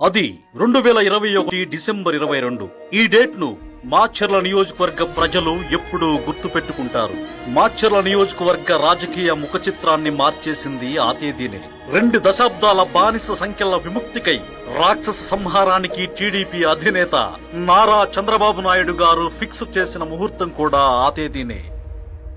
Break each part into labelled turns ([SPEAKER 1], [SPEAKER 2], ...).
[SPEAKER 1] అది రెండు వేల ఇరవై ఒకటి డిసెంబర్ ఇరవై రెండు. ఈ డేట్ను మాచర్ల నియోజకవర్గ ప్రజలు ఎప్పుడూ గుర్తు పెట్టుకుంటారు మాచర్ల నియోజకవర్గ రాజకీయ ముఖ చిత్రాన్ని మార్చేసింది ఆ తేదీనే. రెండు దశాబ్దాల బానిస సంఖ్యల విముక్తికై రాక్షస సంహారానికి టీడీపీ అధినేత నారా చంద్రబాబు నాయుడు గారు ఫిక్స్ చేసిన ముహూర్తం కూడా ఆ తేదీనే.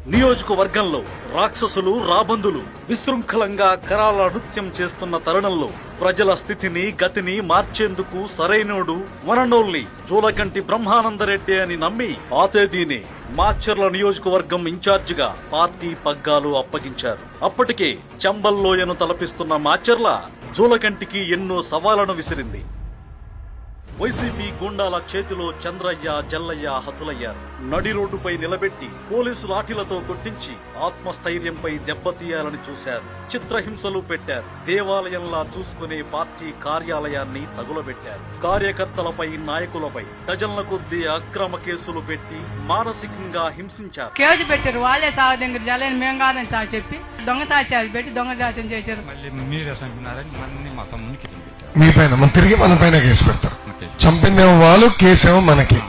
[SPEAKER 1] నియోజకవర్గంలో రాక్షసులు రాబందులు విశృంఖలంగా కరాల నృత్యం చేస్తున్న తరుణంలో ప్రజల స్థితిని గతిని మార్చేందుకు సరైనోడు వననోల్ని జూలకంటి బ్రహ్మానందరెడ్డి అని నమ్మి ఆ తేదీనే మాచర్ల నియోజకవర్గం ఇన్ఛార్జిగా పార్టీ పగ్గాలు అప్పగించారు. అప్పటికే చంబల్లోయను తలపిస్తున్న మాచర్ల జూలకంటికి ఎన్నో సవాళ్ళను విసిరింది. వైసీపీ గుండాల చేతిలో చంద్రయ్య జల్లయ్య హతులయ్యారు. నడి రోడ్డుపై నిలబెట్టి పోలీసు లాఠీలతో కొట్టించి ఆత్మస్థైర్యంపై దెబ్బతీయాలని చూశారు. చిత్రహింసలు పెట్టారు. దేవాలయంలా చూసుకునే పార్టీ కార్యాలయాన్ని తగులబెట్టారు. కార్యకర్తలపై నాయకులపై డజన్ల కొద్దీ అక్రమ కేసులు పెట్టి మానసికంగా హింసించారు.
[SPEAKER 2] కేసు పెట్టారు. వాళ్ళే సాగు దగ్గర జలని మేము కాదని సాగు చెప్పి దొంగ సాక్ష్యాలు పెట్టి దొంగ సాక్ష్యం చేశారు.
[SPEAKER 3] మళ్ళీ మీరే చంపినారని మా తమ్మునికి
[SPEAKER 4] తిరిగి మన పైన కేసు పెడతారు. చంపిందేమో వాళ్ళు కేసేమో మనకి.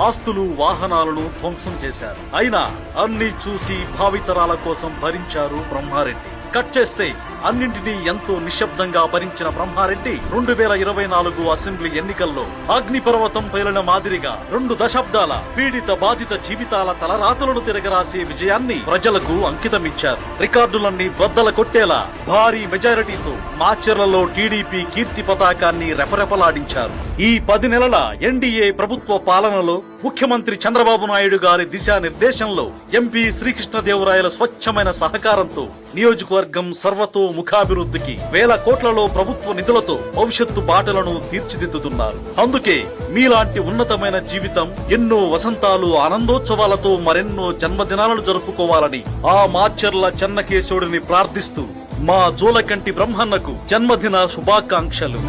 [SPEAKER 1] ఆస్తులు వాహనాలను ధ్వంసం చేశారు. అయినా అన్ని చూసి భావితరాల కోసం భరించారు బ్రహ్మారెడ్డి. కట్ చేస్తే అన్నింటినీ ఎంతో నిశ్శబ్దంగా భరించిన బ్రహ్మారెడ్డి రెండు వేల ఇరవై నాలుగు అసెంబ్లీ ఎన్నికల్లో అగ్నిపర్వతం పేలిన మాదిరిగా రెండు దశాబ్దాల పీడిత బాధిత జీవితాల తలరాతలను తిరగరాసే విజయాన్ని ప్రజలకు అంకితమిచ్చారు. రికార్డులన్నీ బద్దల కొట్టేలా భారీ మెజారిటీతో మాచర్లలో టీడీపీ కీర్తి పతాకాన్ని రెపరెపలాడించారు. ఈ పది నెలల ఎన్డీఏ ప్రభుత్వ పాలనలో ముఖ్యమంత్రి చంద్రబాబు నాయుడు గారి దిశానిర్దేశంలో ఎంపీ శ్రీకృష్ణదేవరాయల స్వచ్ఛమైన సహకారంతో నియోజకవర్గం సర్వతో ముఖాభివృద్ధికి వేల కోట్లలో ప్రభుత్వ నిధులతో భవిష్యత్తు బాటలను తీర్చిదిద్దుతున్నారు. అందుకే మీలాంటి ఉన్నతమైన జీవితం ఎన్నో వసంతాలు ఆనందోత్సవాలతో మరెన్నో జన్మదినాలను జరుపుకోవాలని ఆ మాచర్ల చెన్నకేశవుడిని ప్రార్థిస్తూ మా జోలకంటి బ్రహ్మన్నకు జన్మదిన శుభాకాంక్షలు.